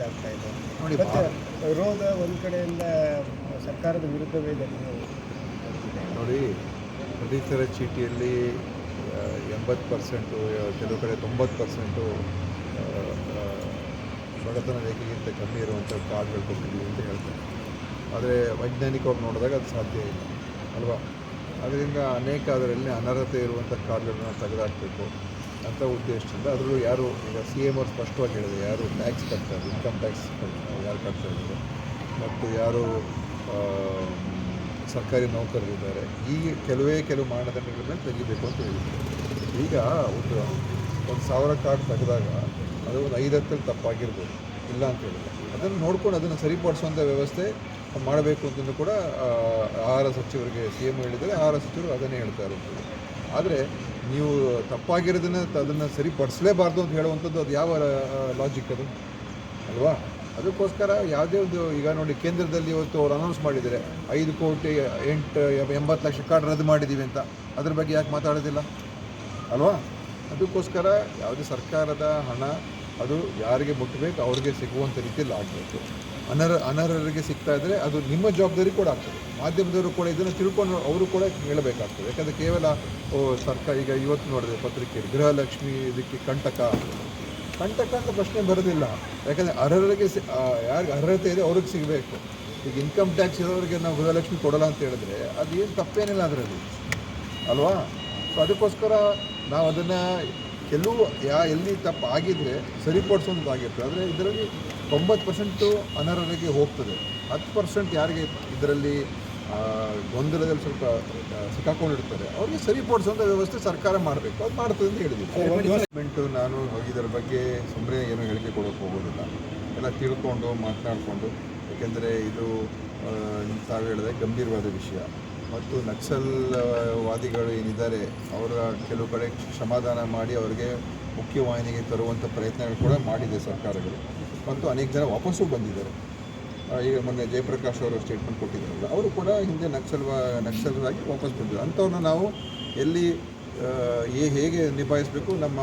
ಆಗ್ತಾ ಇದೆ. ಮತ್ತೆ ವಿರೋಧ ಒಂದು ಕಡೆಯಿಂದ ಸರ್ಕಾರದ ವಿರುದ್ಧವೇ ಇದೆ ನೋಡಿ ಪಡಿತರ ಚೀಟಿಯಲ್ಲಿ ಎಂಬತ್ತು ಪರ್ಸೆಂಟು ಕೆಲವು ಕಡೆ ತೊಂಬತ್ತು ಪರ್ಸೆಂಟು ಬಡತನ ರೇಖೆಗಿಂತ ಕಮ್ಮಿ ಇರುವಂಥ ಕಾರ್ಡ್ಗಳು ಕೊಟ್ಟಿದ್ದೀವಿ ಅಂತ ಹೇಳ್ತಾರೆ. ಆದರೆ ವೈಜ್ಞಾನಿಕವಾಗಿ ನೋಡಿದಾಗ ಅದು ಸಾಧ್ಯ ಇಲ್ಲ ಅಲ್ವಾ? ಅದರಿಂದ ಅನೇಕ ಅದರಲ್ಲಿ ಅನರ್ಹತೆ ಇರುವಂಥ ಕಾರ್ಡ್ಗಳನ್ನ ತೆಗೆದಾಕಬೇಕು. ಅಂತ ಉದ್ದೇಶದಿಂದ ಅದರಲ್ಲೂ ಯಾರು ಈಗ ಸಿ ಎಂ ಅವ್ರು ಸ್ಪಷ್ಟವಾಗಿ ಹೇಳಿದೆ ಯಾರು ಟ್ಯಾಕ್ಸ್ ಕಟ್ತಾರೆ ಇನ್ಕಮ್ ಟ್ಯಾಕ್ಸ್ ಯಾರು ಕಟ್ತಾ ಇದ್ದಾರೆ, ಮತ್ತು ಯಾರು ಸರ್ಕಾರಿ ನೌಕರರಿದ್ದಾರೆ ಈ ಕೆಲವೇ ಕೆಲವು ಮಾನದಂಡಗಳನ್ನ ತೆಗಿಬೇಕು ಅಂತ ಹೇಳಿದ್ದಾರೆ ಈಗ ಒಂದು ಒಂದು ಸಾವಿರ ಕಾರ್ಡ್ ತೆಗೆದಾಗ ಅದು ಒಂದು ಐದು ಹತ್ತಲ್ಲಿ ತಪ್ಪಾಗಿರ್ಬೋದು, ಇಲ್ಲ ಅಂತ ಹೇಳಿದ್ರೆ. ಅದನ್ನು ನೋಡ್ಕೊಂಡು ಅದನ್ನು ಸರಿಪಡಿಸುವಂಥ ವ್ಯವಸ್ಥೆ ಮಾಡಬೇಕು ಅಂತಂದು ಕೂಡ ಆಹಾರ ಸಚಿವರಿಗೆ ಸಿ ಎಂ ಹೇಳಿದರೆ ಆಹಾರ ಸಚಿವರು ಅದನ್ನೇ ಹೇಳ್ತಾ ಇರೋದು. ಆದರೆ ನೀವು ತಪ್ಪಾಗಿರೋದನ್ನ ಅದನ್ನು ಸರಿಪಡಿಸಲೇಬಾರ್ದು ಅಂತ ಹೇಳುವಂಥದ್ದು ಅದು ಯಾವ ಲಾಜಿಕ್ ಅದು? ಅಲ್ವಾ? ಅದಕ್ಕೋಸ್ಕರ ಯಾವುದೇ ಒಂದು, ಈಗ ನೋಡಿ ಕೇಂದ್ರದಲ್ಲಿ ಇವತ್ತು ಅವ್ರು ಅನೌನ್ಸ್ ಮಾಡಿದ್ದಾರೆ. ಐದು ಕೋಟಿ ಎಂಟು, ಎಂಬತ್ತು ಲಕ್ಷ ಕಾರ್ಡ್ ರದ್ದು ಮಾಡಿದ್ದೀವಿ ಅಂತ. ಅದ್ರ ಬಗ್ಗೆ ಯಾಕೆ ಮಾತಾಡೋದಿಲ್ಲ? ಅಲ್ವಾ? ಅದಕ್ಕೋಸ್ಕರ ಯಾವುದೇ ಸರ್ಕಾರದ ಹಣ ಅದು ಯಾರಿಗೆ ಮುಟ್ಟಬೇಕು ಅವ್ರಿಗೆ ಸಿಗುವಂಥ ರೀತಿಯಲ್ಲಿ ಆಗಬೇಕು. ಅನರ್ಹ, ಅನರ್ಹರಿಗೆ ಸಿಗ್ತಾ ಇದ್ದರೆ ಅದು ನಿಮ್ಮ ಜವಾಬ್ದಾರಿ ಕೂಡ ಆಗ್ತದೆ. ಮಾಧ್ಯಮದವರು ಕೂಡ ಇದನ್ನು ತಿಳ್ಕೊಂಡು ಅವರು ಕೂಡ ಹೇಳಬೇಕಾಗ್ತದೆ. ಯಾಕಂದರೆ ಕೇವಲ ಸರ್ಕಾರ, ಈಗ ಇವತ್ತು ನೋಡಿದೆ ಪತ್ರಿಕೆ, ಗೃಹಲಕ್ಷ್ಮಿ ಇದಕ್ಕೆ ಕಂಟಕ. ಕಂಟಕ ಅಂತ ಪ್ರಶ್ನೆ ಬರೋದಿಲ್ಲ. ಯಾಕಂದರೆ ಅರ್ಹರಿಗೆ ಸಿ ಯಾರಿಗೆ ಅರ್ಹತೆ ಇದೆ ಅವ್ರಿಗೆ ಸಿಗಬೇಕು. ಈಗ ಇನ್ಕಮ್ ಟ್ಯಾಕ್ಸ್ ಇರೋರಿಗೆ ನಾವು ಗೃಹಲಕ್ಷ್ಮಿ ಕೊಡೋಲ್ಲ ಅಂತ ಹೇಳಿದ್ರೆ ಅದು ಏನು ತಪ್ಪೇನಿಲ್ಲ ಅದರಲ್ಲಿ. ಅಲ್ವಾ? ಸೊ ಅದಕ್ಕೋಸ್ಕರ ನಾವು ಅದನ್ನು ಕೆಲವು ಯಾ ಎಲ್ಲಿ ತಪ್ಪು ಆಗಿದ್ರೆ ಸರಿಪಡಿಸೋದಾಗಿರ್ತದೆ ಆದರೆ ಇದರಲ್ಲಿ ತೊಂಬತ್ತು ಪರ್ಸೆಂಟು ಅನರ್ಹರಿಗೆ ಹೋಗ್ತದೆ. ಹತ್ತು ಪರ್ಸೆಂಟ್ ಯಾರಿಗೆ ಇದರಲ್ಲಿ ಗೊಂದಲದಲ್ಲಿ ಸ್ವಲ್ಪ ಸಿಕ್ಕಾಕೊಂಡಿರ್ತಾರೆ. ಅವ್ರಿಗೆ ಸರಿಪಡಿಸುವಂಥ ವ್ಯವಸ್ಥೆ ಸರ್ಕಾರ ಮಾಡಬೇಕು. ಅದು ಮಾಡ್ತದೆ ಅಂತ ಹೇಳಿದ್ವಿ ಗೌರ್ಮೆಂಟು ನಾನು ಇದರ ಬಗ್ಗೆ ಸುಮ್ಮನೆ ಏನು ಹೇಳಿಕೆ ಕೊಡೋಕೆ ಹೋಗೋದಿಲ್ಲ. ಎಲ್ಲ ತಿಳ್ಕೊಂಡು ಮಾತನಾಡಿಕೊಂಡು ಏಕೆಂದರೆ ಇದು ತಾವು ಹೇಳಿದೆ ಗಂಭೀರವಾದ ವಿಷಯ. ಮತ್ತು ನಕ್ಸಲ್ ವಾದಿಗಳು ಏನಿದ್ದಾರೆ, ಅವರ ಕೆಲವು ಕಡೆ ಕ್ಷಮಾದಾನ ಮಾಡಿ ಅವರಿಗೆ ಮುಖ್ಯವಾಹಿನಿಗೆ ತರುವಂಥ ಪ್ರಯತ್ನಗಳು ಕೂಡ ಮಾಡಿದೆ ಸರ್ಕಾರಗಳು. ಮತ್ತು ಅನೇಕ ಜನ ವಾಪಸ್ಸು ಬಂದಿದ್ದಾರೆ. ಈಗ ಮೊನ್ನೆ ಜಯಪ್ರಕಾಶ್ ಅವರು ಸ್ಟೇಟ್ಮೆಂಟ್ ಕೊಟ್ಟಿದ್ದಾರೆ ಅವರು ಕೂಡ ಹಿಂದೆ ನಕ್ಸಲ್ ನಕ್ಸಲರಾಗಿ ವಾಪಸ್ ಬಂದಿದ್ದಾರೆ. ಅಂಥವ್ರನ್ನ ನಾವು ಎಲ್ಲಿ ಹೇಗೆ ನಿಭಾಯಿಸಬೇಕು, ನಮ್ಮ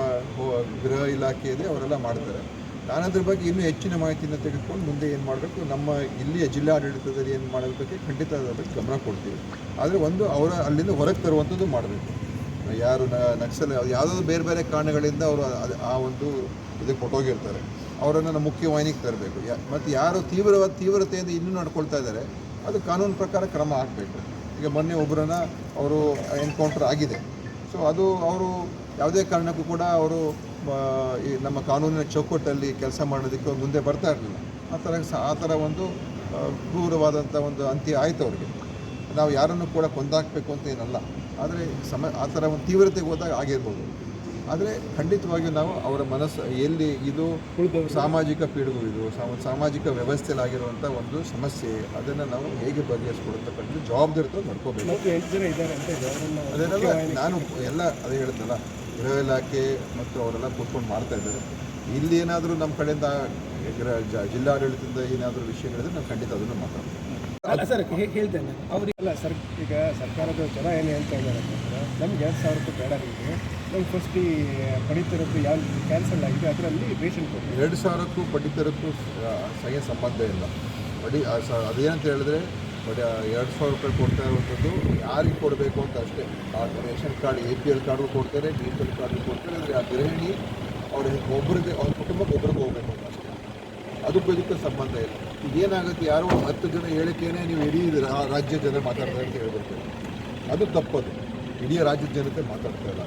ಗೃಹ ಇಲಾಖೆ ಅವರೆಲ್ಲ ಮಾಡ್ತಾರೆ. ನಾನು ಅದ್ರ ಬಗ್ಗೆ ಇನ್ನೂ ಹೆಚ್ಚಿನ ಮಾಹಿತಿಯನ್ನು ತೆಗೆದುಕೊಂಡು ಮುಂದೆ ಏನು ಮಾಡಬೇಕು, ನಮ್ಮ ಇಲ್ಲಿಯ ಜಿಲ್ಲಾಡಳಿತದಲ್ಲಿ ಏನು ಮಾಡೋದಕ್ಕೆ ಖಂಡಿತ ಅದರ ಬಗ್ಗೆ ಗಮನ ಕೊಡ್ತೀವಿ. ಆದರೆ ಒಂದು ಅವರ ಅಲ್ಲಿಂದ ಹೊರಗೆ ತರುವಂಥದ್ದು ಮಾಡಬೇಕು. ಯಾರು ನಕ್ಸಲ್, ಯಾವುದಾದ್ರು ಬೇರೆ ಬೇರೆ ಕಾರಣಗಳಿಂದ ಅವರು ಆ ಒಂದು ಇದಕ್ಕೆ ಕೊಟ್ಟೋಗಿರ್ತಾರೆ. ಅವರನ್ನು ನಮ್ಮ ಮುಖ್ಯವಾಹಿನಿಗೆ ತರಬೇಕು. ಯಾ, ಮತ್ತು ಯಾರು ತೀವ್ರವಾದ ತೀವ್ರತೆಯಿಂದ ಇನ್ನೂ ನಡ್ಕೊಳ್ತಾ ಇದ್ದಾರೆ ಅದು ಕಾನೂನು ಪ್ರಕಾರ ಕ್ರಮ ಆಗಬೇಕು ಈಗ ಮೊನ್ನೆ ಒಬ್ಬರನ್ನು ಅವರು ಎನ್ಕೌಂಟರ್ ಆಗಿದೆ. ಸೊ ಅದು ಅವರು ಯಾವುದೇ ಕಾರಣಕ್ಕೂ ಕೂಡ ಅವರು ಈ ನಮ್ಮ ಕಾನೂನಿನ ಚೌಕಟ್ಟಲ್ಲಿ ಕೆಲಸ ಮಾಡೋದಕ್ಕೆ ಮುಂದೆ ಬರ್ತಾ ಇರಲಿಲ್ಲ. ಆ ಥರ ಸ ಆ ಥರ ಒಂದು ಕ್ರೂರವಾದಂಥ ಒಂದು ಅಂತ್ಯ ಆಯಿತು ಅವ್ರಿಗೆ. ನಾವು ಯಾರನ್ನು ಕೂಡ ಕೊಂದಾಕಬೇಕು ಅಂತ ಏನಲ್ಲ. ಆದರೆ ಸಮ ಆ ಥರ ಒಂದು ತೀವ್ರತೆಗೆ ಹೋದಾಗ ಆಗಿರ್ಬೋದು ಆದರೆ ಖಂಡಿತವಾಗಿಯೂ ನಾವು ಅವರ ಮನಸ್ಸು ಎಲ್ಲಿ ಇದು ಸಾಮಾಜಿಕ ಪೀಡುಗು ಇದು ಸಾಮಾಜಿಕ ವ್ಯವಸ್ಥೆಯಲ್ಲಿ ಆಗಿರುವಂಥ ಒಂದು ಸಮಸ್ಯೆ ಅದನ್ನು ನಾವು ಹೇಗೆ ಬಗೆಹರಿಸ್ಕೊಡ್ತಕ್ಕಂಥ ಜವಾಬ್ದಾರಿ ನೋಡ್ಕೋಬೇಕು ನಡ್ಕೋಬೇಕು. ಮತ್ತು ಎಂಟು ಜನ ಇದ್ದಾರೆ ಅಂತ ಇದೆ ಅದನ್ನೆಲ್ಲ ನಾನು ಎಲ್ಲ ಅದೇ ಹೇಳಿದ್ನಲ್ಲ ಗೃಹ ಇಲಾಖೆ ಮತ್ತು ಅವರೆಲ್ಲ ಕೂತ್ಕೊಂಡು ಮಾಡ್ತಾ ಇದ್ದಾರೆ. ಇಲ್ಲಿ ಏನಾದರೂ ನಮ್ಮ ಕಡೆಯಿಂದ ಗೃಹ ಜ- ಜಿಲ್ಲಾಡಳಿತದಿಂದ ಏನಾದರೂ ವಿಷಯಗಳಿದ್ರೆ ನಾವು ಖಂಡಿತ ಅದನ್ನು ಮಾತಾಡ್ತೀವಿ. ಅಲ್ಲ ಸರ್ ಹೇಳ್ತೇನೆ. ಅವರಿಗೆಲ್ಲ ಸರ್ ಈಗ ಸರ್ಕಾರದ ಜನ ಏನು ಹೇಳ್ತಾ ಇದ್ದಾರೆ ಅಂತಂದರೆ ನಮ್ಗೆ ಎರಡು ಸಾವಿರ ರೂಪಾಯಿ ಬೇಡ ನಿಮಗೆ. ನಮ್ಗೆ ಫಸ್ಟ್ ಈ ಪಡಿತಿರೋದು ಯಾವ ಕ್ಯಾನ್ಸಲ್ ಆಗಿದೆ ಅದರಲ್ಲಿ ರೇಷನ್ ಕೊಡಿ. ಎರಡು ಸಾವಿರಕ್ಕೂ ಪಡಿತರಕ್ಕೂ ಸಹ ಸಂಬಂಧ ಇಲ್ಲ. ಪಡಿ ಅದೇನಂತ ಹೇಳಿದ್ರೆ ಬಡ್ಡಿ ಎರಡು ಸಾವಿರ ರೂಪಾಯಿ ಕೊಡ್ತಾ ಇರುವಂಥದ್ದು ಯಾರಿಗೆ ಕೊಡಬೇಕು ಅಂತ ಅಷ್ಟೇ. ಆ, ration card A P L card ಕೊಡ್ತಾರೆ ಬಿ ಪಿ ಎಲ್ ಕಾರ್ಡು ಕೊಡ್ತಾರೆ ಅಂದರೆ ಆ ಗೃಹಿಣಿ ಅವ್ರ ಒಬ್ಬರಿಗೆ ಅವ್ರ ಕುಟುಂಬಕ್ಕೆ ಒಬ್ರಿಗೆ ಹೋಗಬೇಕು ಅಂತ ಅಷ್ಟೇ. ಅದಕ್ಕೂ ಇದಕ್ಕೆ ಸಂಬಂಧ ಇಲ್ಲ. ಏನಾಗುತ್ತೆ ಯಾರೋ ಹತ್ತು ಜನ ಹೇಳಿಕೆನೇ ನೀವು ಇಡೀ ರಾಜ್ಯ ಜನ ಮಾತಾಡ್ತಾರೆ ಅಂತ ಹೇಳ್ಬಿಡ್ತೀವಿ ಅದು ತಪ್ಪದು. ಇಡೀ ರಾಜ್ಯದ ಜನತೆ ಮಾತಾಡ್ತಾ ಇಲ್ಲ.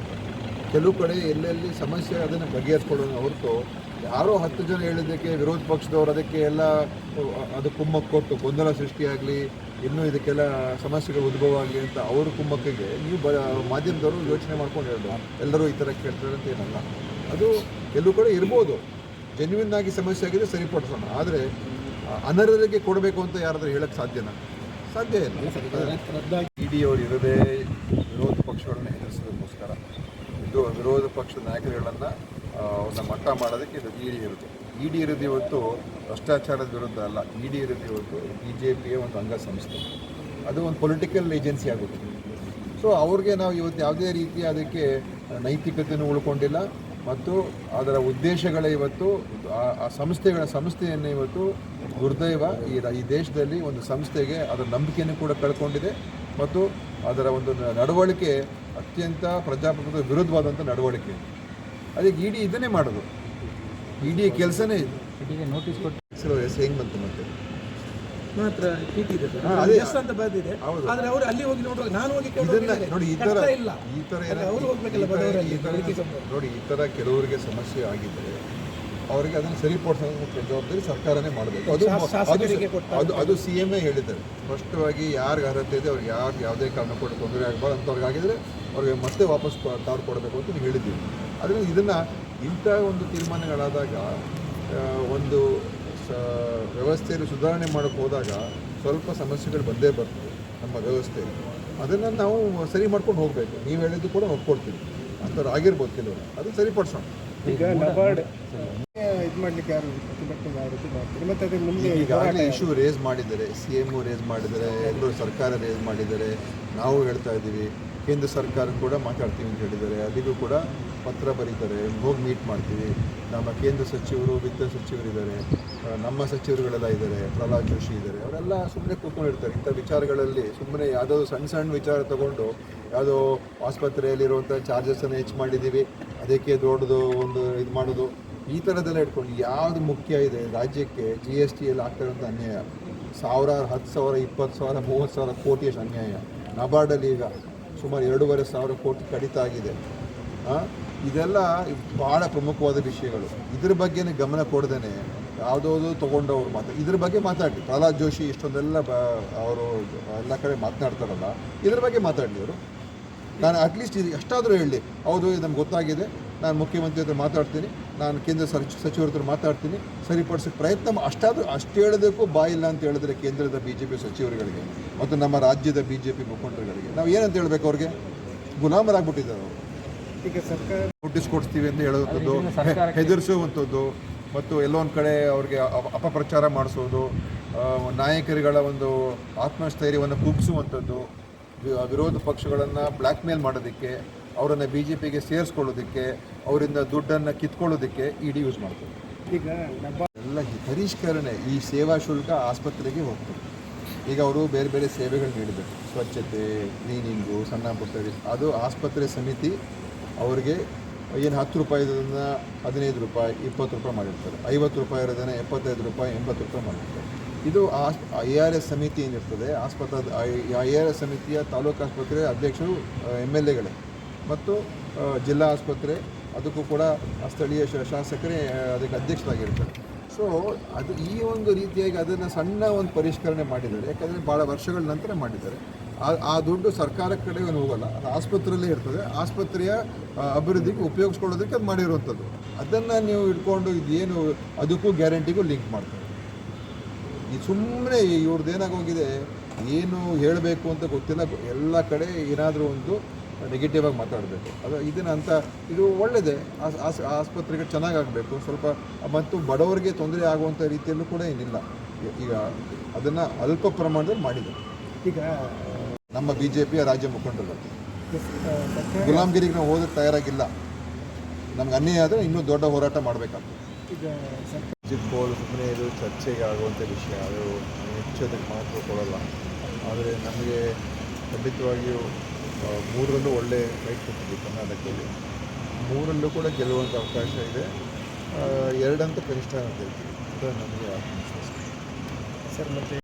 ಕೆಲವು ಕಡೆ ಎಲ್ಲೆಲ್ಲಿ ಸಮಸ್ಯೆ ಅದನ್ನು ಬಗೆಹರಿಸ್ಕೊಳ್ಳೋಣ ಹೊರತು ಯಾರೋ ಹತ್ತು ಜನ ಹೇಳಿದ್ದಕ್ಕೆ ವಿರೋಧ ಪಕ್ಷದವರು ಅದಕ್ಕೆ ಎಲ್ಲ, ಅದು ಕುಮ್ಮಕ್ಕೆ ಕೊಟ್ಟು ಗೊಂದಲ ಸೃಷ್ಟಿಯಾಗಲಿ, ಇನ್ನೂ ಇದಕ್ಕೆಲ್ಲ ಸಮಸ್ಯೆಗಳು ಉದ್ಭವ ಆಗಲಿ ಅಂತ ಅವರು ಕುಮ್ಮಕ್ಕಿಗೆ ನೀವು ಬ, ಮಾಧ್ಯಮದವರು ಯೋಚನೆ ಮಾಡ್ಕೊಂಡು ಹೇಳಿದ್ರು ಎಲ್ಲರೂ ಈ ಥರ ಕೇಳ್ತಾರೆ ಅಂತ ಏನಲ್ಲ. ಅದು ಎಲ್ಲೂ ಕಡೆ ಇರ್ಬೋದು. ಜೆನ್ಯೂನ್ ಆಗಿ ಸಮಸ್ಯೆ ಆಗಿದೆ ಸರಿಪಡಿಸೋಣ. ಆದರೆ, ಅನರ್ಹರಿಗೆ ಕೊಡಬೇಕು ಅಂತ ಯಾರಾದರೂ ಹೇಳಕ್ಕೆ ಸಾಧ್ಯನಾ? ಸಾಧ್ಯ ಇಲ್ಲ. ಇ ಡಿ ಅವರು ಇರದೇ ವಿರೋಧ ಪಕ್ಷಗಳನ್ನ ಹೆದರಿಸೋದಕ್ಕೋಸ್ಕರ ಇದು ವಿರೋಧ ಪಕ್ಷದ ನಾಯಕರುಗಳನ್ನು ಅವ್ರನ್ನ ಮಟ್ಟ ಮಾಡೋದಕ್ಕೆ ಇದು ಇಡಿ ಇರುತ್ತೆ. ಇಡಿ ಇರೋದು ಇವತ್ತು ಭ್ರಷ್ಟಾಚಾರದ ವಿರುದ್ಧ ಅಲ್ಲ ಇಡಿ ಇರೋದು ಇವತ್ತು ಬಿ ಜೆ ಪಿಯ ಒಂದು ಅಂಗಸಂಸ್ಥೆ. ಅದು ಒಂದು ಪೊಲಿಟಿಕಲ್ ಏಜೆನ್ಸಿ ಆಗುತ್ತೆ. ಸೊ ಅವ್ರಿಗೆ ನಾವು ಇವತ್ತು ಯಾವುದೇ ರೀತಿ ಅದಕ್ಕೆ ನೈತಿಕತೆಯನ್ನು ಉಳ್ಕೊಂಡಿಲ್ಲ ಮತ್ತು ಅದರ ಉದ್ದೇಶಗಳ ಇವತ್ತು, ಆ- ಆ ಸಂಸ್ಥೆಗಳ ಸಂಸ್ಥೆಯನ್ನು ಇವತ್ತು ದುರ್ದೈವ ಈ ಈ ದೇಶದಲ್ಲಿ ಒಂದು ಸಂಸ್ಥೆಗೆ ಅದರ ನಂಬಿಕೆಯನ್ನು ಕೂಡ ಕಳ್ಕೊಂಡಿದೆ ಮತ್ತು ಅದರ ಒಂದು ನಡವಳಿಕೆ ಅತ್ಯಂತ ಪ್ರಜಾಪ್ರಭುತ್ವ ವಿರುದ್ಧವಾದಂಥ ನಡವಳಿಕೆ. ಅದಕ್ಕೆ ಇಡಿ ಇದನ್ನೇ ಮಾಡೋದು. ಇಡಿ ಕೆಲಸನೇ ಇದು. ಇಡಿಗೆ ನೋಟಿಸ್ ಕೊಟ್ಟು. ಹೆಸರು ಹೆಸರು ಹೆಂಗೆ ಬಂತು ಮತ್ತೆ? ಮಾತ್ರ ಇದೆ ಅದೇ. ಎಸ್ ಅಂತ ಬರ್ದಿದೆ. ಹೌದು. ಆದ್ರೆ ಅವರು ಅಲ್ಲಿ ಹೋಗಿ ನೋಡುವಾಗ ನಾನು ಹೋಗಿ ಇದನ್ನ ನೋಡಿ ಈ ತರ ಇಲ್ಲ. ಈ ಥರ ಅಲ್ಲ, ಏನಾದ್ರು- ಅವ್ರು ಹೋಗ್ಬೇಕಲ್ಲ ಥರ- ಥರ-. ನೋಡಿ ಈ ಥರ ಕೆಲವರಿಗೆ ಸಮಸ್ಯೆ ಆಗಿದ್ದರೆ ಅವರಿಗೆ ಅದನ್ನು ಸರಿಪಡಿಸೋ ಜವಾಬ್ದಾರಿ ಸರ್ಕಾರನೇ ಮಾಡಬೇಕು. ಅದು ಅದು- ಅದು ಸಿ ಎಂ ಎ ಹೇಳಿದ್ದಾರೆ. ಸ್ಪಷ್ಟವಾಗಿ ಯಾರಿಗೆ ಅರ್ಹತೆ ಇದೆ ಅವ್ರಿಗೆ ಯಾರು ಯಾವುದೇ ಕಾರಣ ಕೊಟ್ಟು ತೊಂದರೆ ಆಗಬಾರ್ದು ಅಂಥವ್ರಿಗಾಗಿದ್ರೆ ಅವ್ರಿಗೆ ಮತ್ತೆ ವಾಪಸ್ ತಾರು ಕೊಡಬೇಕು ಅಂತ ನಾವು ಹೇಳಿದ್ದೀವಿ ಅದರಿಂದ ಇದನ್ನು ಇಂಥ ಒಂದು ತೀರ್ಮಾನಗಳಾದಾಗ ಒಂದು ಸ ವ್ಯವಸ್ಥೆಯಲ್ಲಿ ಸುಧಾರಣೆ ಮಾಡೋಕ್ಕೆ ಹೋದಾಗ ಸ್ವಲ್ಪ ಸಮಸ್ಯೆಗಳು ಬಂದೇ ಬರ್ತವೆ ನಮ್ಮ ವ್ಯವಸ್ಥೆಯಲ್ಲಿ. ಅದನ್ನು ನಾವು ಸರಿ ಮಾಡ್ಕೊಂಡು ಹೋಗಬೇಕು. ನೀವು ಹೇಳಿದ್ದು ಕೂಡ ಒಪ್ಕೊಡ್ತೀವಿ. ಅಂಥವ್ರು ಆಗಿರ್ಬೋದು ಕೆಲವರು. ಅದನ್ನು ಸರಿಪಡಿಸೋಣ ಈಗ ನಬಾರ್ಡ್ ಇದು ಮಾಡ್ಲಿಕ್ಕೆ ಯಾರು ಪ್ರತಿಭಟನೆ ಯಾವ ರೀತಿ ಮಾಡ್ತಾರೆ ಮತ್ತೆ ಅದು ಮುಂದೆ ಈಗಾಗಲೇ ಇಶ್ಯೂ ರೇಸ್ ಮಾಡಿದ್ದಾರೆ ಸಿ ಎಂ ರೇಸ್ ಮಾಡಿದ್ದಾರೆ ಎಲ್ಲರೂ ಸರ್ಕಾರ ರೇಸ್ ಮಾಡಿದ್ದಾರೆ. ನಾವು ಹೇಳ್ತಾ ಇದ್ದೀವಿ ಕೇಂದ್ರ ಸರ್ಕಾರ ಕೂಡ ಮಾತಾಡ್ತೀವಿ ಅಂತ ಹೇಳಿದ್ದಾರೆ. ಅಲ್ಲಿಗೂ ಕೂಡ ಪತ್ರ ಬರೀತಾರೆ ಹೋಗಿ ಮೀಟ್ ಮಾಡ್ತೀವಿ. ನಮ್ಮ ಕೇಂದ್ರ ಸಚಿವರು ವಿತ್ತ ಸಚಿವರು ಇದ್ದಾರೆ ಆ, ನಮ್ಮ ಸಚಿವರುಗಳೆಲ್ಲ ಇದ್ದಾರೆ ಪ್ರಹ್ಲಾದ್ ಜೋಶಿ ಇದ್ದಾರೆ. ಅವರೆಲ್ಲ ಸುಮ್ಮನೆ ಕೂತ್ಕೊಂಡಿರ್ತಾರೆ ಇಂಥ ವಿಚಾರಗಳಲ್ಲಿ ಸುಮ್ಮನೆ ಯಾವುದೋ ಸಣ್ಣ ಸಣ್ಣ ವಿಚಾರ ತಗೊಂಡು ಯಾವುದೋ ಆಸ್ಪತ್ರೆಯಲ್ಲಿರುವಂಥ ಚಾರ್ಜಸನ್ನು ಹೆಚ್ಚು ಮಾಡಿದ್ದೀವಿ. ಅದಕ್ಕೆ ದೊಡ್ಡದು ಒಂದು ಇದು ಮಾಡೋದು. ಈ ಥರದ್ದೆಲ್ಲ ಇಟ್ಕೊಂಡು ಯಾವುದು ಮುಖ್ಯ ಇದೆ ರಾಜ್ಯಕ್ಕೆ ಜಿ ಎಸ್ ಟಿಯಲ್ಲಿ ಆಗ್ತಿರೋಂಥ ಅನ್ಯಾಯ? ಸಾವಿರಾರು, ಹತ್ತು ಸಾವಿರ, ಇಪ್ಪತ್ತು ಸಾವಿರ, ಮೂವತ್ತು ಸಾವಿರ ಕೋಟಿಯಷ್ಟು ಅನ್ಯಾಯ. ನಬಾರ್ಡಲ್ಲಿ ಈಗ ಸುಮಾರು ಎರಡೂವರೆ ಸಾವಿರ ಕೋಟಿ ಕಡಿತ ಆಗಿದೆ. ಇದೆಲ್ಲ ಭಾಳ ಪ್ರಮುಖವಾದ ವಿಷಯಗಳು. ಇದ್ರ ಬಗ್ಗೆನೇ ಗಮನ ಕೊಡ್ದೇನೆ ಯಾವುದೋದು ತೊಗೊಂಡವರು ಮಾತು ಇದ್ರ ಬಗ್ಗೆ ಮಾತಾಡಲಿ. ಪ್ರಹ್ಲಾದ್ ಜೋಶಿ ಇಷ್ಟೊಂದೆಲ್ಲ ಬ ಅವರು ಎಲ್ಲ ಕಡೆ ಮಾತನಾಡ್ತಾರಲ್ಲ, ಇದ್ರ ಬಗ್ಗೆ ಮಾತಾಡಲಿ ಅವರು. ನಾನು ಅಟ್ಲೀಸ್ಟ್ ಇದು ಎಷ್ಟಾದರೂ ಹೇಳಿ. ಹೌದು ಇದು ನಮ್ಗೆ ಗೊತ್ತಾಗಿದೆ. ನಾನು ಮುಖ್ಯಮಂತ್ರಿ ಹತ್ರ ಮಾತಾಡ್ತೀನಿ. ನಾನು ಕೇಂದ್ರ ಸಚಿ ಸಚಿವರ ಹತ್ರ ಮಾತಾಡ್ತೀನಿ. ಸರಿಪಡಿಸೋಕ್ಕೆ ಪ್ರಯತ್ನ ಅಷ್ಟಾದರೂ ಅಷ್ಟು ಹೇಳೋದಕ್ಕೂ ಬಾಯಿಲ್ಲ ಅಂತ ಹೇಳಿದ್ರೆ ಕೇಂದ್ರದ ಬಿ ಜೆ ಪಿ ಸಚಿವರುಗಳಿಗೆ ಮತ್ತು ನಮ್ಮ ರಾಜ್ಯದ ಬಿ ಜೆ ಪಿ ಮುಖಂಡರುಗಳಿಗೆ. ನಾವು ಏನಂತ ಹೇಳಬೇಕು ಅವ್ರಿಗೆ? ಗುಲಾಮರಾಗ್ಬಿಟ್ಟಿದ್ದಾರೆ ಅವರು. ಈಗ ಸರ್ಕಾರ ನೋಟಿಸ್ ಕೊಡಿಸ್ತೀವಿ ಅಂತ ಹೇಳುವಂಥದ್ದು ಹೆದರಿಸುವಂಥದ್ದು ಮತ್ತು ಎಲ್ಲೊಂದು ಕಡೆ ಅವ್ರಿಗೆ ಅಪಪ್ರಚಾರ ಮಾಡಿಸೋದು ನಾಯಕರುಗಳ ಒಂದು ಆತ್ಮಸ್ಥೈರ್ಯವನ್ನು ಕುಗ್ಗಿಸುವಂಥದ್ದು ವಿ- ವಿರೋಧ ಪಕ್ಷಗಳನ್ನು ಬ್ಲ್ಯಾಕ್ ಮೇಲ್ ಮಾಡೋದಕ್ಕೆ ಅವರನ್ನು ಬಿ ಜೆ ಪಿಗೆ ಸೇರಿಸ್ಕೊಳ್ಳೋದಕ್ಕೆ ಅವರಿಂದ ದುಡ್ಡನ್ನು ಕಿತ್ಕೊಳ್ಳೋದಕ್ಕೆ ಇಡಿ ಯೂಸ್ ಮಾಡ್ತಾರೆ. ಈಗ ಎಲ್ಲ ಪರಿಷ್ಕರಣೆ ಈ ಸೇವಾ ಶುಲ್ಕ ಆಸ್ಪತ್ರೆಗೆ ಹೋಗ್ತದೆ. ಈಗ ಅವರು ಬೇರೆ ಬೇರೆ ಸೇವೆಗಳು ನೀಡಬೇಕು. ಸ್ವಚ್ಛತೆ ಕ್ಲೀನಿಂಗು ಸಣ್ಣ ಪುಟ್ಟ ಅದು ಆಸ್ಪತ್ರೆ ಸಮಿತಿ ಅವರಿಗೆ ಏನು ಹತ್ತು ರೂಪಾಯಿ ಇರೋದನ್ನು ಹದಿನೈದು ರೂಪಾಯಿ ಇಪ್ಪತ್ತು ರೂಪಾಯಿ ಮಾಡಿರ್ತಾರೆ. ಐವತ್ತು ರೂಪಾಯಿ ಇರೋದನ್ನು ಎಪ್ಪತ್ತೈದು ರೂಪಾಯಿ ಎಂಬತ್ತು ರೂಪಾಯಿ ಮಾಡಿರ್ತಾರೆ. ಇದು ಆಸ್ ಐ ಆರ್ ಎಸ್ ಸಮಿತಿ ಏನಿರ್ತದೆ ಆಸ್ಪತ್ರೆ ಐ ಆರ್ ಎಸ್ ಸಮಿತಿಯ ತಾಲೂಕು ಆಸ್ಪತ್ರೆ ಅಧ್ಯಕ್ಷರು ಎಂ ಎಲ್ ಎಗಳೇ ಮತ್ತು ಜಿಲ್ಲಾ ಆಸ್ಪತ್ರೆ, ಅದಕ್ಕೂ ಕೂಡ ಸ್ಥಳೀಯ ಶಾಸಕರೇ ಅದಕ್ಕೆ ಅಧ್ಯಕ್ಷರಾಗಿರ್ತಾರೆ. ಸೊ ಅದು ಈ ಒಂದು ರೀತಿಯಾಗಿ ಅದನ್ನು ಸಣ್ಣ ಒಂದು ಪರಿಷ್ಕರಣೆ ಮಾಡಿದ್ದಾರೆ. ಯಾಕಂದರೆ ಭಾಳ ವರ್ಷಗಳ ನಂತರ ಮಾಡಿದ್ದಾರೆ. ಆ ದುಡ್ಡು ಸರ್ಕಾರ ಕಡೆ ಏನು ಹೋಗಲ್ಲ. ಅದು ಆಸ್ಪತ್ರೆಯಲ್ಲೇ ಇರ್ತದೆ. ಆಸ್ಪತ್ರೆಯ ಅಭಿವೃದ್ಧಿಗೆ ಉಪಯೋಗಿಸ್ಕೊಳ್ಳೋದಕ್ಕೆ ಅದು ಮಾಡಿರುವಂಥದ್ದು. ಅದನ್ನು ನೀವು ಇಟ್ಕೊಂಡು ಇದೇನು, ಅದಕ್ಕೂ ಗ್ಯಾರಂಟಿಗೂ ಲಿಂಕ್ ಮಾಡ್ತಾರೆ. ಈ ಸುಮ್ಮನೆ ಇವ್ರದ್ದು ಏನಾಗೋಗಿದೆ ಏನು ಹೇಳಬೇಕು ಅಂತ ಗೊತ್ತಿಲ್ಲ. ಎಲ್ಲ ಕಡೆ ಏನಾದರೂ ಒಂದು ನೆಗೆಟಿವ್ ಆಗಿ ಮಾತಾಡಬೇಕು. ಅದು ಇದನ್ನ ಅಂತ ಇದು ಒಳ್ಳೆಯದೇ ಆಸ್- ಆಸ್- ಆಸ್ಪತ್ರೆಗೆ ಚೆನ್ನಾಗಾಗಬೇಕು. ಸ್ವಲ್ಪ ಮತ್ತು ಬಡವರಿಗೆ ತೊಂದರೆ ಆಗುವಂಥ ರೀತಿಯಲ್ಲೂ ಕೂಡ ಏನಿಲ್ಲ. ಈಗ ಅದನ್ನು ಅಲ್ಪ ಪ್ರಮಾಣದಲ್ಲಿ ಮಾಡಿದೆ. ಈಗ ನಮ್ಮ ಬಿ ಜೆ ಪಿಯ ರಾಜ್ಯ ಮುಖಂಡರು ಗುಲಾಮ್ಗಿರಿಗೆ ನಾವು ಹೋದಕ್ಕೆ ತಯಾರಾಗಿಲ್ಲ. ನಮ್ಗೆ ಅನ್ಯಾಯ ಆದರೆ ಇನ್ನೂ ದೊಡ್ಡ ಹೋರಾಟ ಮಾಡಬೇಕಾಗ್ತದೆ. ಈಗ ಸರ್ಕಾರ ಪೋಲ್ ಸುಮ್ಮನೆ ಇದು ಚರ್ಚೆಗೆ ಆಗುವಂಥ ವಿಷಯ. ಅದು ಹೆಚ್ಚು ಅದಕ್ಕೆ ಮಹತ್ವ ಕೊಡೋಲ್ಲ. ಆದರೆ ನಮಗೆ ಖಂಡಿತವಾಗಿಯೂ ಮೂರರಲ್ಲೂ ಒಳ್ಳೆ ಫೈಟ್ ಕೊಟ್ಟಿದ್ದೀವಿ ಕರ್ನಾಟಕದಲ್ಲಿ. ಮೂರಲ್ಲೂ ಕೂಡ ಗೆಲ್ಲುವಂಥ ಅವಕಾಶ ಇದೆ. ಎರಡಂತೂ ಕನಿಷ್ಠ ಅಂತ ಹೇಳ್ತೀವಿ ಅಂತ ನಮಗೆ ಸರ್, ಮತ್ತೆ